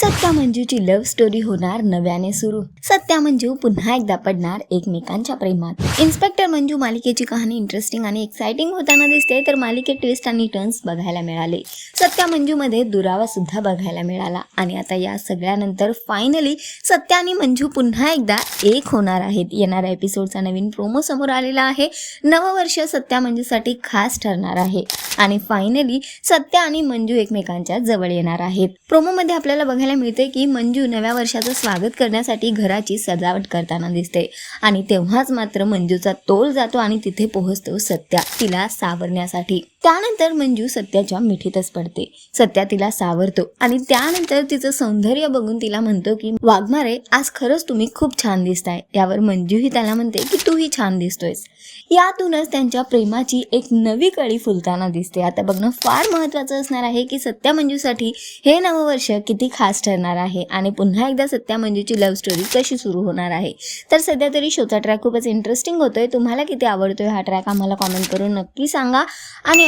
Satya मंजूची love story होणार नव्याने सुरू. सत्या मंजू पुन्हा एकदा पडणार एकमेकांच्या प्रेमात. इन्स्पेक्टर मंजू मालिकेची कहाणी इंटरेस्टिंग आणि एक्साइटिंग होताना दिसते तर मालिकेत ट्विस्ट आणि टर्न्स बघायला मिळाले. सत्या मंजूमध्ये दुरावा सुद्धा बघायला मिळाला. आणि आता या सगळ्यानंतर फायनली सत्या आणि मंजू पुन्हा एकदा एक होणार आहेत. येणाऱ्या एपिसोडचा नवीन प्रोमो समोर आलेला आहे. नववर्ष सत्या मंजूसाठी खास ठरणार आहे. आणि फायनली सत्या आणि मंजू एकमेकांच्या जवळ येणार आहेत. प्रोमोमध्ये आपल्याला बघायला मिळते की मंजू नव्या वर्षाचं स्वागत करण्यासाठी घराची सजावट करताना दिसते आणि तेव्हाच मात्र मंजूचा तोल जातो आणि तिथे पोहोचतो सत्या तिला सावरण्यासाठी. त्यानंतर मंजू सत्याच्या मिठीतच पडते. सत्या तिला सावरतो आणि त्यानंतर तिचं सौंदर्य बघून तिला म्हणतो की वाघमारे आज खरंच तुम्ही खूप छान दिसताय. यावर मंजूही त्याला म्हणते की तूही छान दिसतोयस. यातूनच त्यांच्या प्रेमाची एक नवी कळी फुलताना दिसते. आता बघणं फार महत्त्वाचं असणार आहे की सत्या मंजूसाठी हे नववर्ष किती खास ठरणार आहे आणि पुन्हा एकदा सत्या मंजूची लव्ह स्टोरी कशी सुरू होणार आहे? तर सध्या तरी शोचा ट्रॅक खूपच इंटरेस्टिंग होतोय. तुम्हाला किती आवडतोय हा ट्रॅक आम्हाला कॉमेंट करून नक्की सांगा. आणि